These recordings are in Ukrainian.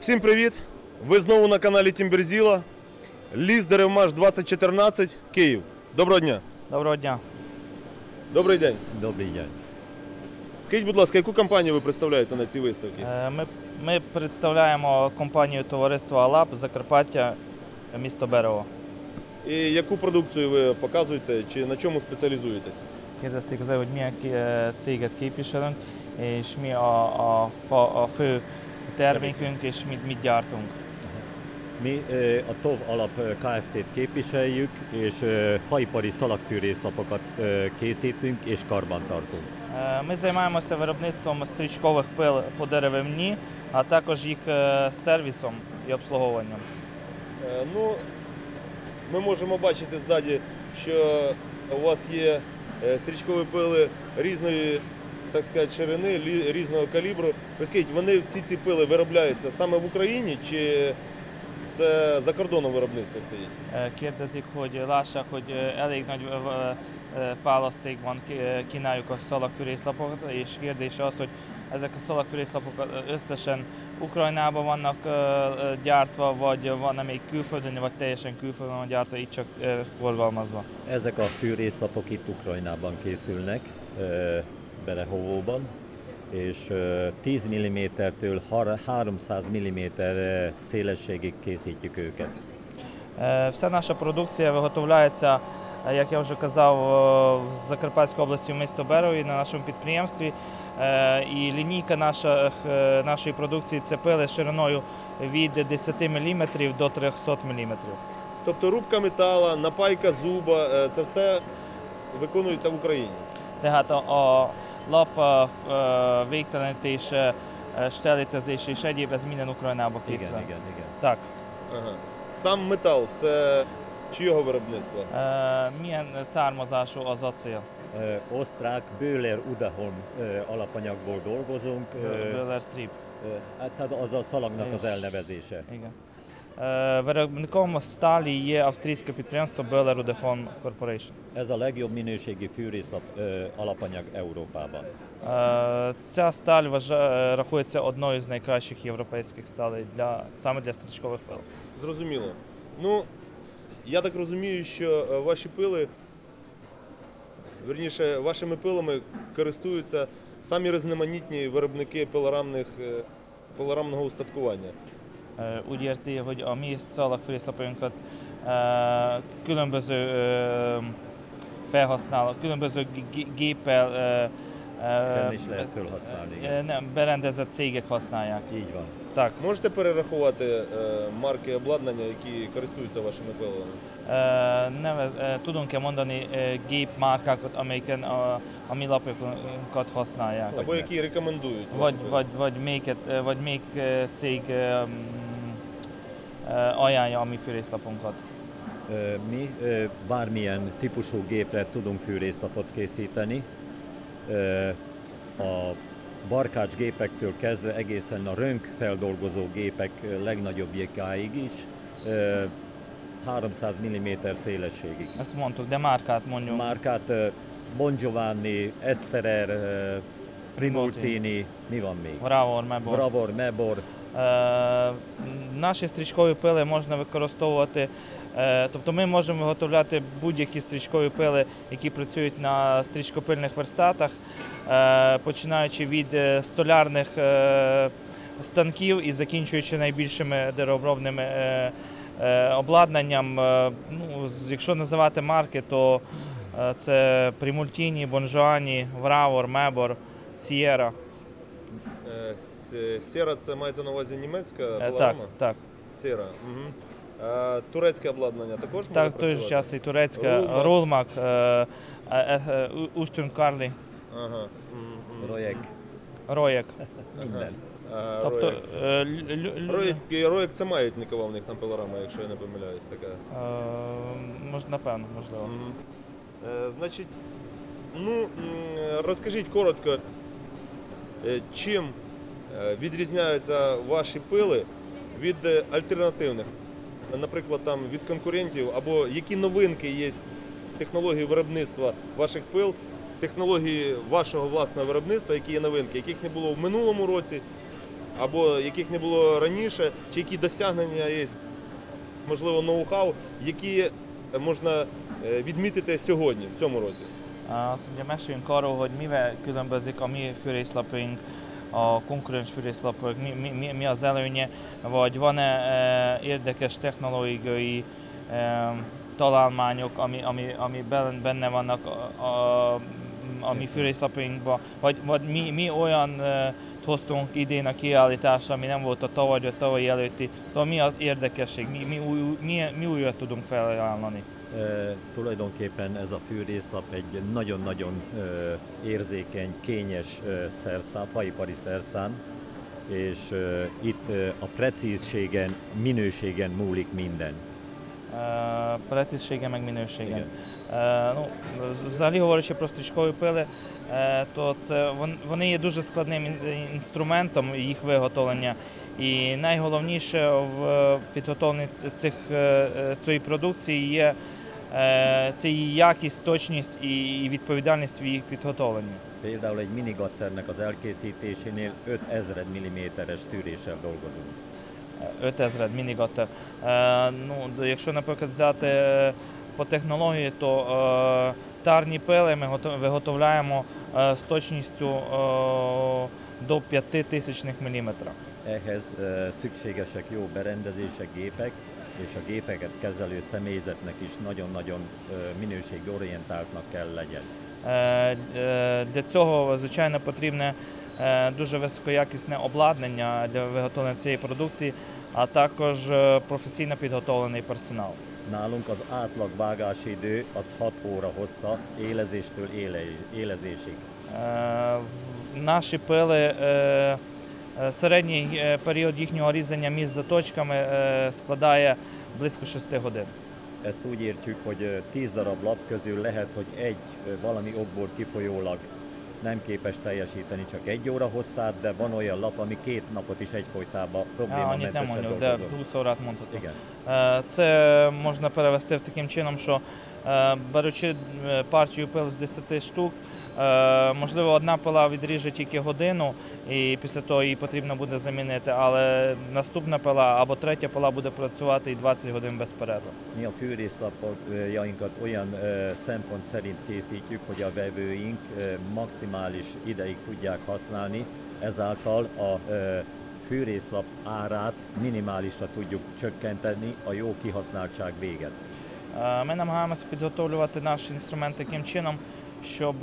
Всім привіт! Ви знову на каналі Тімберзіла. Ліс Деревмаш 2014, Київ. Доброго дня. Доброго дня. Добрий день. Добрий день. Скажіть, будь ласка, яку компанію ви представляєте на цій виставці? Е, Ми, ми представляємо компанію товариства АЛАП Закарпаття, місто Берево. І яку продукцію ви показуєте, чи на чому спеціалізуєтесь? Kérdezték az hogy milyen céget képviselünk, és mi a, a, a fő termékünk, és mit, mit gyártunk. Mi a TOV alap Kft-t képviseljük, és faipari szalagfűrészlapokat készítünk és karbantartunk. Ми займаємося виробництвом стрічкових пил по деревині, а також їх сервісом і обслуговуванням. Ну, ми можемо бачити ззаді, що у вас є стрічкові пили різної, так сказати, ширини, різного калібру. Ви скажіть, вони всі ці пили виробляються саме в Україні, чи це за кордоном виробництво стоїть? Eh, Kérdezik, hogy lássák, hogy eh, elég nagy eh, eh, választékban eh, kínáljuk a szalagfűrészlapokat, és kérdés az, hogy ezek a szalagfűrészlapok eh, összesen Ukrajnában vannak eh, eh, gyártva, vagy van-e még külföldön, vagy teljesen külföldön van gyártva, így csak eh, forgalmazva. Ezek a fűrészlapok itt Ukrajnában készülnek, ö, Belehovóban, és ö, 10 mm-től 300 mm szélességig készítjük őket. Е, Вся наша продукція виготовляється, е, як я вже казав, в Закарпатській області в місто Берові на нашому підприємстві. Е, І лінійка наша, нашої продукції це пили шириною від 10 мм до 300 мм. Тобто рубка метала, напайка зуба, це все виконується в Україні. A lap a, f- ö, végtelenítése, ö, sterilitázása és egyéb, ez minden Ukrajnába Igen, készül. igen, igen. Так. Ага. Сам метал це чийого виробництва? Е, Milyen származású az acél? Ö, Osztrák Böhler Udeholm ö, alapanyagból dolgozunk. ö, Böhler Strip. ö, Hát tehát az a szalagnak az És- elnevezése. Igen. Е, Виробником сталі є австрійське підприємство Böhler Udehon Corporation. Ez a legjobb minőségi fűrészlap alapanyag Európában. Е, Ця сталь е, рахується одною з найкращих європейських сталей для саме для стрічкових пил. Зрозуміло. Ну, я так розумію, що е, ваші пили, верніше, вашими пилами користуються самі різноманітні виробники пилорамних, е, пилорамного устаткування. Ö, Úgy érti, hogy a mi szalagfűrészlapainkat ö, különböző ö, felhasználó, különböző g- g- géppel ö, ö, Kenni is lehet felhasználni. ö, igen. nem, berendezett cégek használják. Így van. Так. Можете перерахувати е, марки обладнання, які користуються вашими пилами? Ö, Neve, ö, tudunk-e mondani ö, gépmárkákat, amelyiken a, a mi lapjainkat használják? Або які рекомендують? ваші Vagy, пили? vagy, vagy, melyiket, ö, vagy melyik ö, cég ö, mm, ö, ajánlja a mi fűrészlapunkat? Ö, Mi ö, bármilyen típusú gépre tudunk fűrészlapot készíteni. Ö, A barkács gépektől kezdve egészen a rönk feldolgozó gépek ö, legnagyobbjikáig is, ö, 300 mm szélességig. Ezt mondtuk, de márkát mondjunk. Márkát Bon Giovanni, Esterer, Primultini, mi van még? Браво, Мебо. Bravor, Mebor, Е, наші стрічкові пили можна використовувати. Е, тобто ми можемо виготовляти будь-які стрічкові пили, які працюють на стрічкопильних верстатах, е, починаючи від е, столярних е, станків і закінчуючи найбільшими деревообробними обладнанням. Е, ну, якщо називати марки, то е, це Примультіні, Бонжуані, Вравор, Мебор, Сієра. Е, с- Сера це мається на увазі німецька Е, Так, так. Сера. Угу. А, турецьке обладнання також може Так, в той же час і турецька, Рулмак. Рулмак, е, е, е, У- Уштун Карлі, Ага. Мгм, мгм. Rojek, Роєк. minden. А, Тобто, е, лю- Роєк, і Роєк це маятникова в них там пилорама, якщо я не помиляюсь, така. е, мож- напевно, можливо. Мгм. Е, Значить, ну м, розкажіть коротко, е, чим е, відрізняються ваші пили від е, альтернативних, наприклад, там від конкурентів, або які новинки є в технології виробництва ваших пил, в технології вашого власного виробництва, які є новинки, яких не було в минулому році, або яких не було раніше, чи які досягнення є, можливо, ноу-хау, які можна е, відмітити сьогодні, в цьому році? Azt ugye meséljünk arról, hogy mivel különbözik a mi fűrészlapunk a konkurens fűrészlapok, mi, mi, mi, mi az előnye, vagy van-e e, érdekes technológiai e, találmányok, ami, ami, ami ben- benne vannak a, a, a mi fűrészlapunkban, vagy, vagy mi, mi olyan e, hoztunk idén a kiállításra, ami nem volt a tavaly vagy tavalyi előtti. Szóval mi az érdekesség, mi, mi, új, mi, mi újat tudunk felajánlani? E, tulajdonképpen ez a fűrészlap egy nagyon-nagyon e, érzékeny, kényes e, szerszám, faipari szerszám, és e, itt e, a precízségen, minőségen múlik minden. Прецізsége, meg minősége. Igen. Ну, взагалі говорячи про стрічкові пили, е, то це вони є дуже складним інструментом їх виготовлення. І найголовніше в підготовленні цих, е, е, цієї продукції є е, це її якість, точність і і відповідальність в їх підготовленні. Például egy minigatternek az elkészítésénél 5000 mm-es tűréssel dolgozunk. 5000 мінігатер. Е, ну, якщо, наприклад, взяти е, по технології, то е, тарні пили ми виготовляємо з точністю до 5 тисячних міліметра. Ehhez szükségesek jó berendezések, gépek, és a gépeket kezelő személyzetnek is nagyon-nagyon minőségorientáltnak kell legyen. Для цього, звичайно, потрібне е, дуже високоякісне обладнання для виготовлення цієї продукції, а також е, професійно підготовлений персонал. Nálunk az átlag vágási idő az 6 óra hossza, élezéstől éle, élezésig. Е, в- Наші пили е, е, середній е, період їхнього різання між заточками е, складає близько 6 годин. Ezt úgy értjük, hogy ö, 10 darab lap közül lehet, hogy egy ö, valami okból kifolyólag nem képes teljesíteni csak egy óra hosszát, de van olyan lap, ami két napot is egyfolytában А, Annyit nem problémamentesen mondjuk, de dolgozott. 20 órát mondhatok. Igen. Е, Це можна перевести таким чином, що е, беручи е, партію пил з 10 штук, можливо, одна пила відріже тільки годину, і після того її потрібно буде замінити, але наступна пила або третя пила буде працювати і 20 годин без перерви. Mi a fűrészlapjainkat olyan ö, szempont szerint készítjük, hogy a vevőink ö, maximális ideig tudják ezáltal a fűrészlap árát minimálisra tudjuk csökkenteni a jó kihasználtság véget. Ми намагаємося підготовлювати наш інструмент таким чином, щоб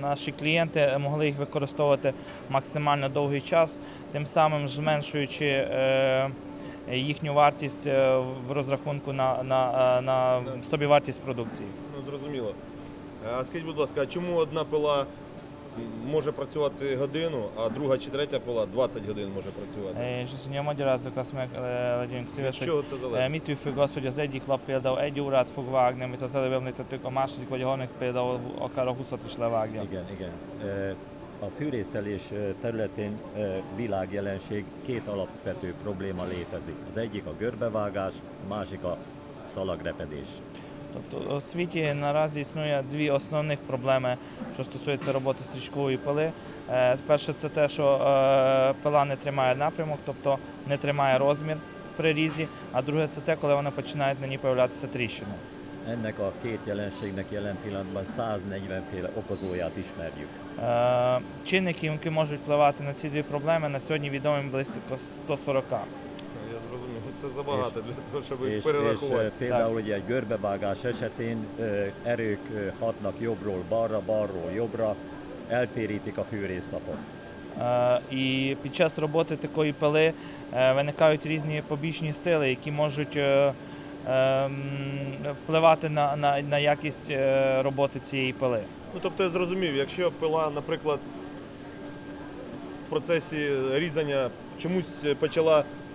наші клієнти могли їх використовувати максимально довгий час, тим самим зменшуючи їхню вартість в розрахунку на, на, на собівартість продукції. Ну, зрозуміло. А скажіть, будь ласка, а чому одна пила може працювати годину, а друга чи третя пила 20 годин може працювати? És azt mondja, magyarázzuk azt meg, e, legyünk Від szíves, hogy чого це e, залежить? mitől függ az, hogy az egyik lap például egy órát fog vágni, amit az előbb említettük, a második vagy a harmadik például akár a 20 is levágja. Igen, igen. Ö, A fűrészelés ö, területén ö, világjelenség két alapvető probléma létezik. Az egyik a görbevágás, a másik a szalagrepedés. Тобто у світі наразі існує дві основних проблеми, що стосується роботи стрічкової пили. Е, Перше, це те, що е, пила не тримає напрямок, тобто не тримає розмір при різі. А друге, це те, коли вона починають на ній появлятися тріщини. Ennek a két jelenségnek jelen pillanatban 140 féle okozóját ismerjük. Е, Чинники, які можуть впливати на ці дві проблеми, на сьогодні відомі близько 140. Це забагато для того, щоб їх És, és перерахувати. ö, például ugye egy görbevágás esetén erők hatnak jobbról balra, balról jobbra, eltérítik a fűrészlapot. Е, І під час роботи такої пили е, виникають різні побічні сили, які можуть е, е, м, впливати на, на, на якість е, роботи цієї пили. Ну, тобто я зрозумів, якщо пила, наприклад, в процесі різання чомусь почала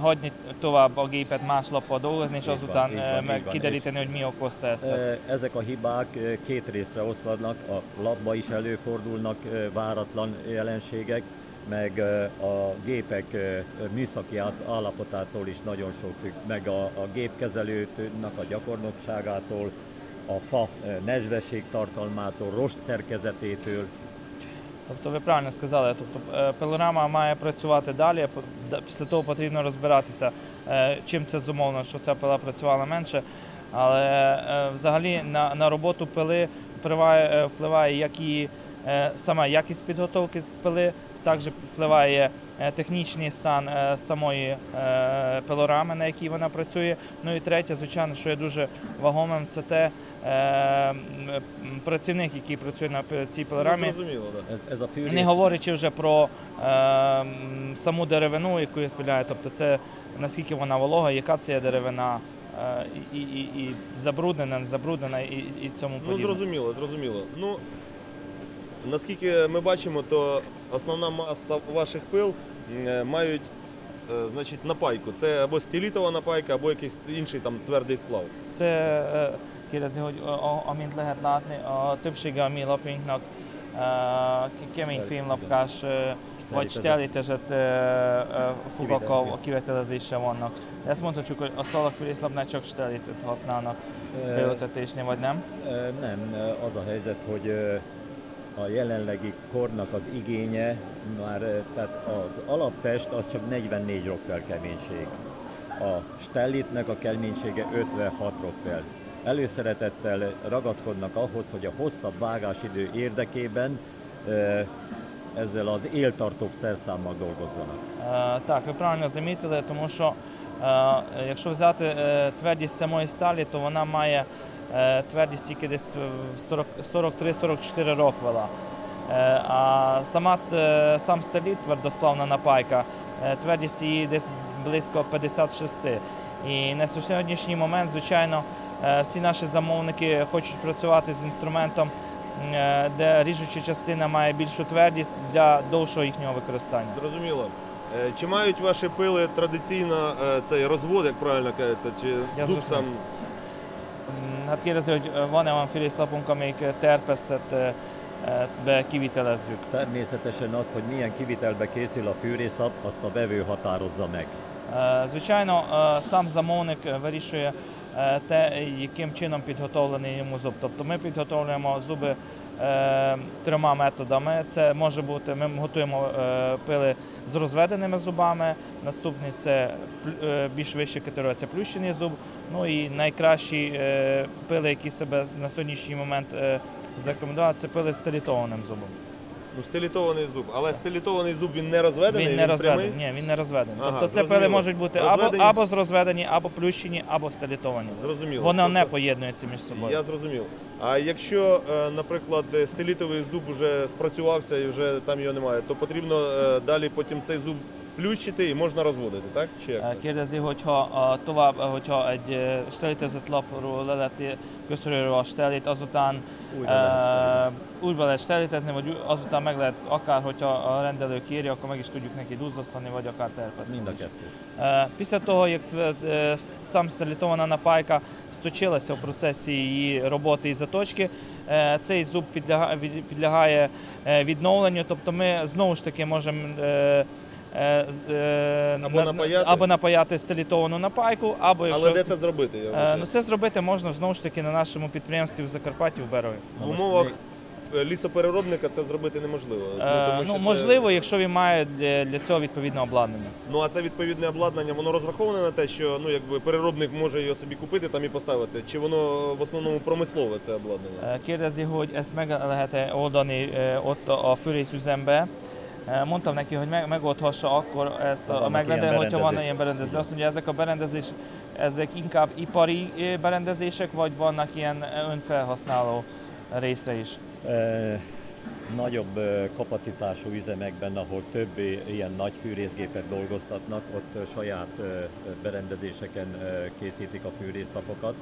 hagyni tovább a gépet más lappal dolgozni, és azután eh, meg kideríteni, hogy mi okozta ezt. Ö, Ezek a hibák két részre oszladnak, a labba is előfordulnak váratlan jelenségek, meg a gépek műszaki át- állapotától is nagyon sok függ, meg a, a gépkezelőnek a gyakornokságától, a fa nedvesség tartalmától, rost szerkezetétől, Тобто ви правильно сказали, тобто е, пилорама має працювати далі. Після того потрібно розбиратися, е, чим це зумовлено, що ця пила працювала менше. Але е, взагалі на, на роботу пили впливає, впливає як і сама якість підготовки пили, також впливає технічний стан е, самої е, пилорами, на якій вона працює. Ну і третє, звичайно, що є дуже вагомим, це те е, працівник, який працює на цій пилорамі. Ну, Не говорячи вже про е, саму деревину, яку я спіляю, тобто це наскільки вона волога, яка це є деревина, е, і, і, і забруднена, не забруднена і, і цьому Ну, зрозуміло, зрозуміло. Ну, наскільки ми бачимо, то основна маса ваших пил е, мають е, значить, напайку. Це або стілітова напайка, або якийсь інший там твердий сплав. Це е, kérdezi, hogy a, a, amint lehet látni, a többsége a mi lapjainknak e, kemény Stel- fémlapkás e, vagy Stelítezett. stelítezett e, e, fogakkal Kivétel- a kivetelezéssel vannak. De ezt mondhatjuk, hogy a szalagfűrészlapnál csak stelítőt használnak ö, beültetésnél, vagy nem? Ö, Nem, ö, az a helyzet, hogy ö, a jelenlegi kornak az igénye már, ö, tehát az alaptest az csak 44 rokvel keménység. A stellitnek a keménysége 56 rokvel. Előszeretettel ragaszkodnak ahhoz, hogy a hosszabb vágásidő érdekében ö, ezzel az éltartóbb szerszámmal dolgozzanak. Е, Так, ви правильно замітили, тому що е, якщо взяти е, твердість самої сталі, то вона має е, твердість тільки десь в 43-44 роквела. Е, А сама, сам сталіт, твердосплавна напайка, е, твердість її десь близько 56. І на сьогоднішній момент, звичайно, е, всі наші замовники хочуть працювати з інструментом, е, де ріжуча частина має більшу твердість для довшого їхнього використання. Зрозуміло. Е, Чи мають ваші пили tradиційно е, цей розвод, як правильно кажеться, чи Я зуб зрозумів. сам Hát kérdezi, hogy ö, van-e olyan fűrészlapunk, amelyik ö, terpesztett ö, ö, be kivitelezzük. Természetesen azt, hogy milyen kivitelbe készül a fűrészap, azt a vevő határozza meg. Е, Звичайно, е, сам замовник е, вирішує е, те, яким чином підготовлений йому зуб. Тобто ми підготовлюємо зуби е, трьома методами. Це може бути, ми готуємо е, пили з розведеними зубами. Наступний це е, більш вища категорія, це плющений зуб. Ну і найкращі е, пили, які себе на сьогоднішній момент е, зарекомендували, це пили з талітованим зубом. Ну, стилітований зуб. Але стилітований зуб він не розведений, Він не розведений. прямий. Ні, він не розведений. Ага, тобто це пили можуть бути або, Розведені- або зрозведені, або плющені, або стилітовані. Зрозуміло. Вони Тобто- не поєднуються між собою. Я зрозумів. А якщо, е, наприклад, е, стелітовий зуб вже спрацювався і вже там його немає, то потрібно е, далі потім цей зуб плющити і можна розводити, так? Чи як? Е, це? Kérdezi, hogyha a, tovább, hogyha egy ö, stelítezett lapról le lehet köszörülő a stelét, azután Újra lehet stelítezni. uh, úgy be lehet stelítezni, vagy ú- azután meg lehet, akár hogyha a rendelő kéri, akkor meg is tudjuk neki duzzasztani, vagy akár terpeszteni. Mind a is. kettő. Е, Після того, як е, сам стелітована напайка сточилася в процесі її роботи і заточки, е, цей зуб підлягає, від- підлягає е, відновленню. Тобто ми знову ж таки можемо е, е, е, Або на- напаяти. або напаяти стелітовану напайку, або якщо Але де це зробити? Я Е, ну, це зробити можна знову ж таки на нашому підприємстві в Закарпатті в Берові. В умовах е, лісопереробника це зробити неможливо. Е, тому ну, що це- можливо, якщо він має для, для цього відповідне обладнання. Ну а це відповідне обладнання, воно розраховане на те, що ну якби переробник може його собі купити там і поставити. Чи воно в основному промислове це обладнання? Kérdezi, hogy ezt meg lehet-e oldani ott a fűrészüzembe. Mondtam neki, hogy meg, megoldhassa akkor ezt a, a ilyen hogyha van ilyen berendezés. Azt mondja, ezek a berendezés, ezek inkább ipari berendezések, vagy vannak ilyen önfelhasználó része is? E, nagyobb e, kapacitású üzemekben, ahol több e, ilyen nagy fűrészgépet dolgoztatnak, ott e, saját e, berendezéseken e, készítik a fűrészapokat.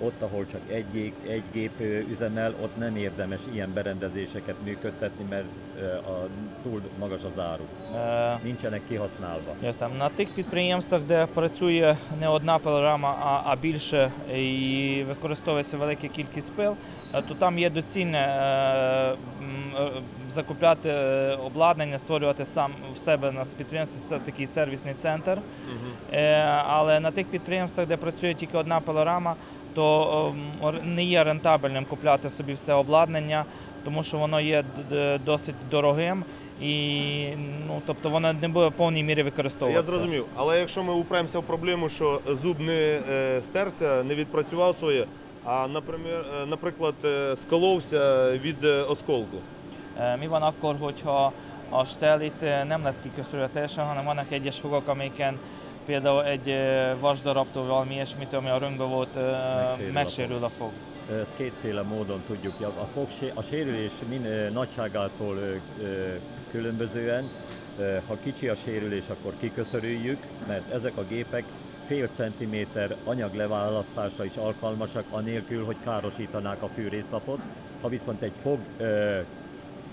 ott, ahol csak egy gép, egy gép ö, üzemel, ott nem érdemes ilyen berendezéseket működtetni, mert ö, a, túl magas az áru. Е, Nincsenek kihasználva. Я там на тих підприємствах, де працює не одна пилорама, а, а більше і використовується велика кількість пил, е, то там є доцільне е, м, е, закупляти е, обладнання, створювати сам в себе на підприємстві це такий сервісний центр. Е, Але на тих підприємствах, де працює тільки одна пилорама, то ем, не є рентабельним купляти собі все обладнання, тому що воно є досить дорогим. І ну, тобто воно не буде в повній мірі використовуватися. Я зрозумів. Але якщо ми упремося в проблему, що зуб не е, стерся, не відпрацював своє, а наприклад, наприклад е, сколовся від е, осколку. Mi van akkor, hogyha a stelit e, nem lett kiköszörülve teljesen, hanem vannak egyes fogak, amiken például egy vasdarabtól valami ilyesmitől, ami a rönkbe volt, Megsérül a megsérül a fog. Ezt kétféle módon tudjuk. A, fogsé, a sérülés min, nagyságától különbözően, ha kicsi a sérülés, akkor kiköszörüljük, mert ezek a gépek fél centiméter anyag leválasztásra is alkalmasak, anélkül, hogy károsítanák a fűrészlapot. Ha viszont egy fog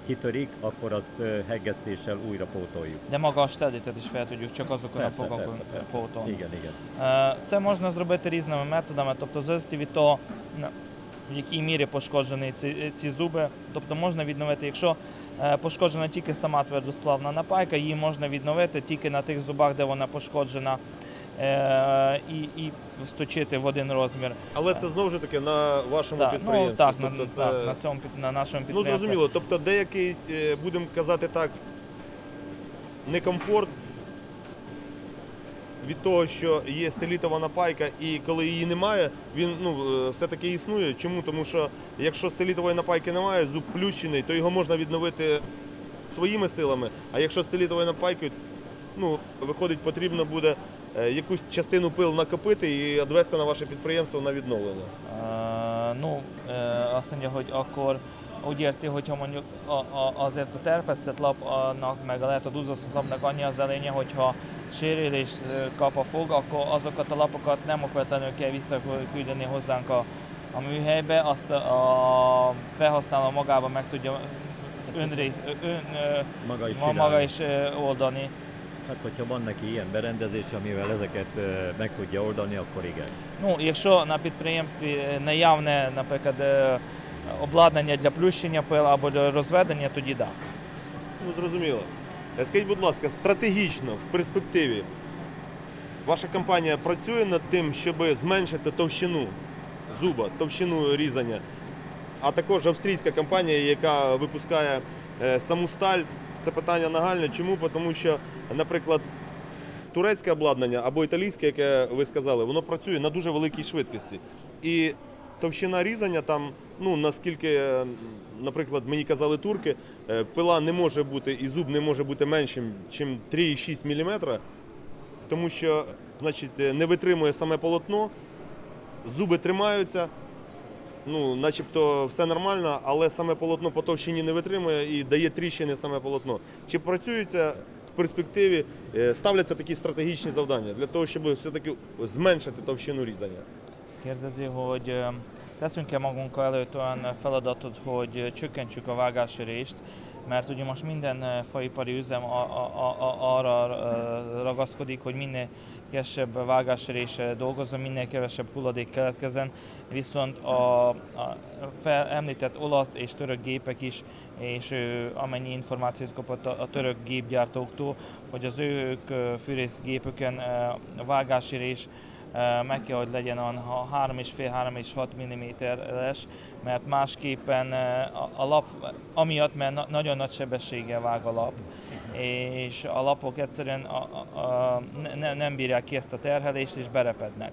kitörik, akkor azt ö, heggesztéssel újra pótoljuk. De maga a stelitet is fel tudjuk csak azokon a fogakon persze, persze. pótolni. Igen, igen. Це можна зробити різними методами, тобто в залежності від того, в якій мірі пошкоджені ці, ці зуби. Тобто можна відновити, якщо пошкоджена тільки сама твердосплавна напайка, її можна відновити тільки на тих зубах, де вона пошкоджена, і, і сточити в один розмір. Але це знову ж таки на вашому Так, ну, підприємстві. так, на, Тобто так, на, цьому, під- на нашому Ну зрозуміло. Тобто деякий, е, будемо казати так, некомфорт від того, що є стелітова напайка, і коли її немає, він ну, е, все-таки існує. Чому? Тому що якщо стелітової напайки немає, зуб плющений, то його можна відновити своїми силами. А якщо стелітової напайки, ну, виходить, потрібно буде е, якусь частину пил накопити і відвести на ваше підприємство на відновлення. Uh, no, uh, azt mondja, hogy akkor úgy érti, hogyha mondjuk a, a, azért a terpesztett lapnak, meg a lehet a duzzasztott lapnak annyi az előnye, hogyha sérülést ö, kap a fog, akkor azokat a lapokat nem okvetlenül kell visszaküldeni hozzánk a, a műhelybe, azt a, a felhasználó magában meg tudja önré, ön, ö, Maga is ma, csinálja. maga is ö, oldani. Hát, hogyha van neki ilyen berendezés, amivel ezeket meg tudja oldani, akkor igen. Ну, якщо на підприємстві е, наявне, наприклад, е, обладнання для плющення пил або для розведення, тоді так. Да. Ну, зрозуміло. Е, Скажіть, будь ласка, стратегічно в перспективі ваша компанія працює над тим, щоб зменшити товщину зуба, товщину різання, а також австрійська компанія, яка випускає саму сталь. Це питання нагальне. Чому? Тому що, наприклад, турецьке обладнання або італійське, яке ви сказали, воно працює на дуже великій швидкості. І товщина різання там, ну наскільки, е, наприклад, мені казали турки, е, пила не може бути і зуб не може бути меншим, ніж 3,6 мм, тому що значить, е, не витримує саме полотно, зуби тримаються. Ну, начебто все нормально, але саме полотно по товщині не витримує і дає тріщини саме полотно. Чи працюються в перспективі, е, ставляться такі стратегічні завдання для того, щоб все-таки зменшити товщину різання? Kérdezi, hogy ö, teszünk-e magunkkal előtt olyan feladatot, hogy ö, csökkentsük a vágásérést, mert ugye most minden ö, faipari üzem a, a, a, a, arra ö, ragaszkodik, hogy minél kevesebb vágásérésre dolgozzon, minél kevesebb hulladék keletkezzen, viszont a, a fel, említett olasz és török gépek is, és ö, amennyi információt kapott a, a török gépgyártóktól, hogy az ők fűrészgépöken a vágásérés Ö, meg kell, hogy legyen ha 3,5-3 és 6 mm-es, mert másképpen a, a lap, amiatt, mert na, nagyon nagy sebességgel vág a lap, és a lapok egyszerűen a, a, a, ne, nem bírják ki ezt a terhelést, és berepednek.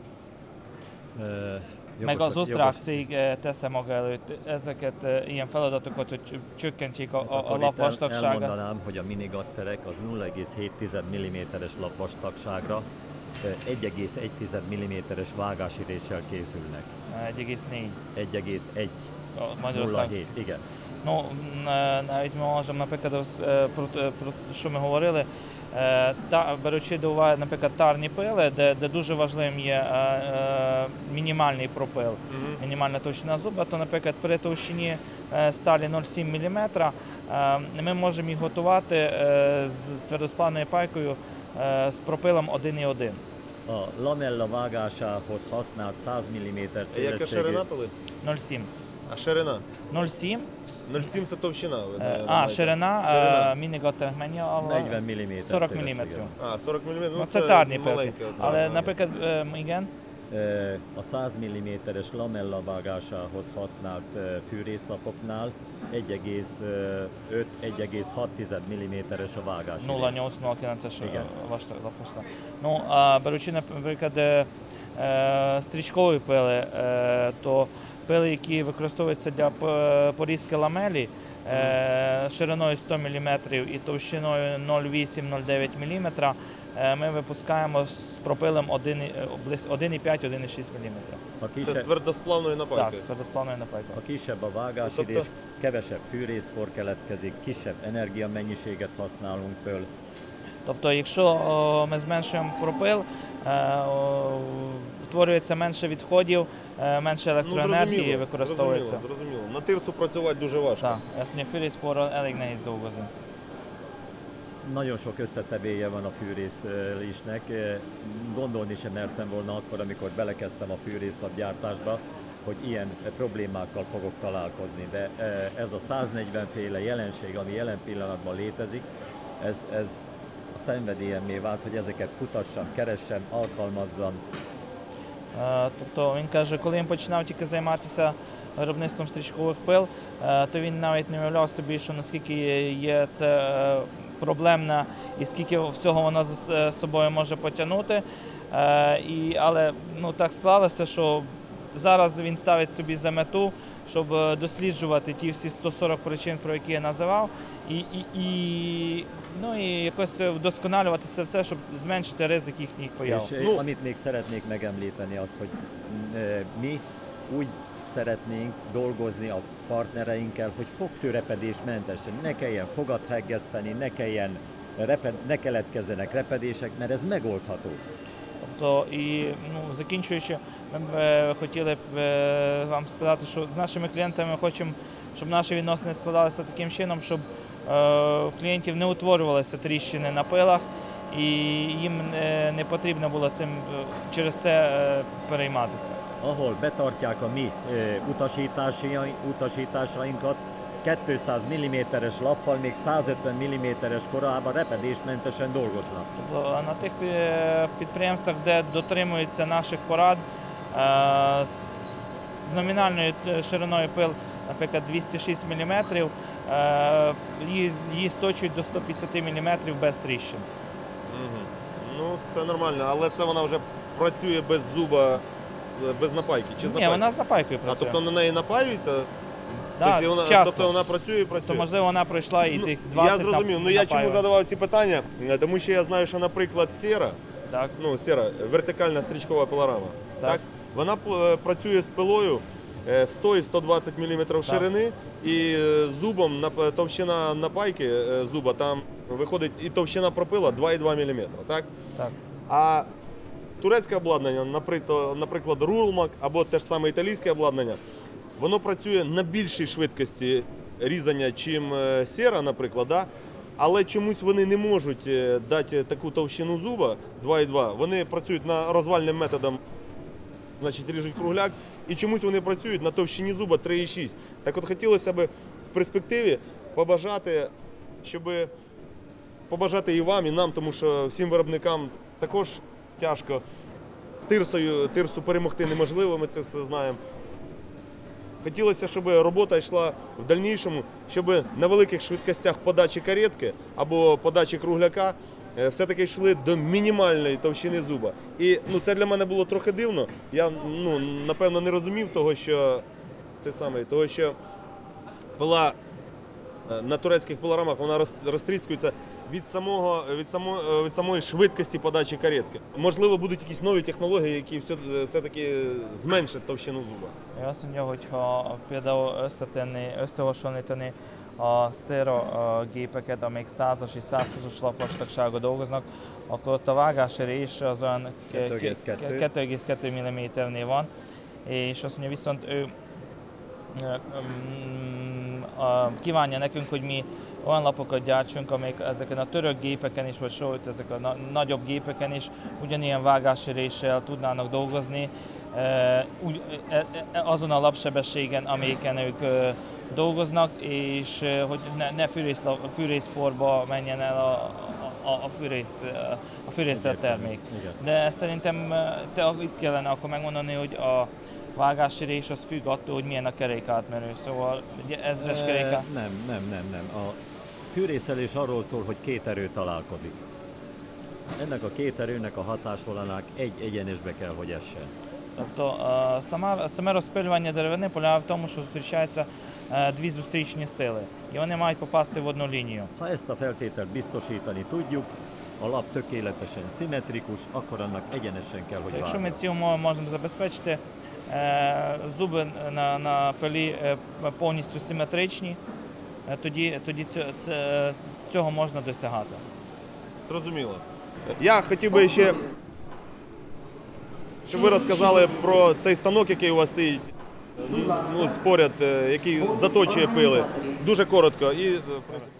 Meg jogos- az osztrák jogos- cég tesz maga előtt ezeket ilyen feladatokat, hogy csö- csökkentsék a, Hát a, a lap vastagságát. Elmondanám, hogy a minigatterek az 0,7 mm-es lapvastagságra ö, 1,1 mm-es vágáséréssel készülnek. 1,4 1,1 a Magyarország 07, igen. Ну, е, навіть ми можемо, наприклад, е, про, те- про що ми говорили, е, та, беручи до уваги, наприклад, тарні пили, де, де дуже важливим є е, е, мінімальний пропил, мінімальна товщина зуба, то, наприклад, при товщині е, сталі 0,7 мм е, ми можемо їх готувати е, з, з твердосплавною пайкою е, з пропилом 1,1. A lamella vágásához használt 100 mm А Яка ширина пили? 0,7. А ширина? 0,7. 0,7 це товщина. ви Е, маєте. А, ширина, Ширина. е, міні-готель 40 мм 40 мм. А, 40 мм. Ну, Ну, це тарні пилки. маленьке. Але, так. наприклад, е, igen, Ö, A 100 mm-es lamella vágásához használt ö, fűrészlapoknál 1,5-1,6 mm-es a vágás. 0,9 це Igen. ваш запуста. Ну, а беручи, наприклад, е, е, стрічкові пили, е, то пили, які використовуються для порізки ламелі, е, шириною 100 мм і товщиною 0,8-0,9 мм, е, ми випускаємо з пропилом 1 і- е, близь- 1,5-1,6 мм. Це з kisebb, tвердосплавної Так, з твердосплавною напайкою. a kisebb a vágásidés, Szokta- kevesebb fűrészpor keletkezik, kisebb energiamennyiséget használunk föl, Тобто, якщо ми зменшуємо пропил, е, о, утворюється менше відходів, е, менше електроенергії зрозуміло, використовується. Зрозуміло, зрозуміло. На тирсу працювати дуже важко. Так, ясні філі споро елég nehéz dolgozni. Nagyon sok összetevője van a fűrészlésnek. Gondolni sem mertem volna akkor, amikor belekezdtem a fűrészlapgyártásba, hogy ilyen problémákkal fogok találkozni. De eh, ez a 140 féle jelenség, ami jelen pillanatban létezik, ez, ez a szenvedélyemmé vált, hogy ezeket kutassam, keressem, alkalmazzam, Е, Тобто він каже, коли він починав тільки займатися виробництвом стрічкових пил, е, то він навіть не уявляв собі, що наскільки є- це проблемна і скільки всього воно за е, собою може потягнути. Е, І, але ну, так склалося, що зараз він ставить собі за мету, щоб е, досліджувати ті всі 140 причин, про які я називав, і, і, і, ну, і якось вдосконалювати це все, щоб зменшити ризик їхніх появ. És No. no. amit még szeretnék megemlíteni azt, hogy mm, ö, mi úgy szeretnénk dolgozni a partnereinkkel, hogy fogtőrepedésmentesen, ne kelljen fogat heggeszteni, ne kelljen reped, ne keletkezzenek repedések, mert ez megoldható. Тобто, і ну, закінчуючи, ми б е, хотіли б е, вам сказати, що з нашими клієнтами ми хочемо, щоб наші відносини складалися таким чином, щоб е, у клієнтів не утворювалися тріщини на пилах, і їм не, потрібно було цим е, через це е, перейматися. Ahol betartják a mi utasításainkat, 200 mm-es lappal, még 150 mm-es korában repedésmentesen dolgoznak. Тобто на тих е, підприємствах, де дотримуються наших порад е, з номінальною е, шириною пил, наприклад, 206 мм, її, її сточують до 150 мм без тріщин. Ну, це нормально, але це вона вже працює без зуба, без напайки. Чи з Ні, напайки? вона з напайкою А працює. тобто на неї напаюються? Да, тобто, вона, часто. тобто вона працює і працює. То можливо вона пройшла і Ну, тих 20 я зрозумів. Ну я чому задавав ці питання? Е, Тому що я знаю, що, наприклад, сера, Так, ну сера, вертикальна стрічкова пилорама, Так. так. Вона е, працює з пилою е, 100 і 120 мм ширини, і е, зубом на товщина напайки е, зуба там виходить і товщина пропила 2,2 мм. Так? так. А турецьке обладнання, наприклад, Рулмак або те ж саме італійське обладнання, воно працює на більшій швидкості різання, чим е, сера, наприклад. Да? Але чомусь вони не можуть е, дати таку товщину зуба 2,2. Вони працюють на розвальним методом, значить ріжуть кругляк, і чомусь вони працюють на товщині зуба 3,6. Так от хотілося б в перспективі побажати, щоб побажати і вам, і нам, тому що всім виробникам також тяжко. З тирсою тирсу перемогти неможливо, ми це все знаємо. Хотілося, щоб робота йшла в дальнішому, щоб на великих швидкостях подачі каретки або подачі кругляка все-таки йшли до мінімальної товщини зуба. І ну, це для мене було трохи дивно. Я ну, напевно не розумів того, що це саме, того, що пила Е, На турецьких пилорамах вона розтріскується від, самого, від, само, е, від самої швидкості подачі каретки. Можливо, будуть якісь нові технології, які все, все-таки zменшать tовщину zуba. Én azt mondja, hogy ha például összetenni, összehasonlítani a széra gépeket, amelyik 100-as és 120-as lapvastagsága dolgoznak, akkor ott a vágási rés az olyan 2,2. 2,2 mm-nél van, és azt mondja viszont ő mm, kívánja nekünk, hogy mi olyan lapokat gyártsunk, amelyek ezeken a török gépeken is, vagy sőt, ezek a na- nagyobb gépeken is ugyanilyen vágási réssel tudnának dolgozni, e, úgy, e, e, azon a lapsebességen, amelyiken ők ö, dolgoznak, és ö, hogy ne, ne fűrész, fűrészporba menjen el a, a, a, fűrész, a fűrészelt termék. Igen. De szerintem eh, te itt kellene akkor megmondani, hogy a vágási rés az függ attól, hogy milyen a kerékátmerő. Szóval ugye ezres Ö, kerékát. Nem, nem, nem, nem. A fűrészelés arról szól, hogy két erő találkozik. Ennek a két erőnek a hatásvonanak egy egyenesbe kell, hogy essen. Тобто е, сама, саме розпилювання деревини полягає в тому, що зустрічаються е, дві зустрічні сили, і вони мають попасти в одну лінію. Ha ezt a feltételt biztosítani tudjuk, a lap tökéletesen szimmetrikus, akkor annak egyenesen kell, hogy Якщо ми ці умови можемо забезпечити, е, зуби на, на пилі е, повністю симетричні, е, тоді, тоді цього можна досягати. Зрозуміло. Я хотів би ще, щоб ви розказали про цей станок, який у вас стоїть. Ну, поряд, е, який заточує пили. Дуже коротко. І, е, в принципі,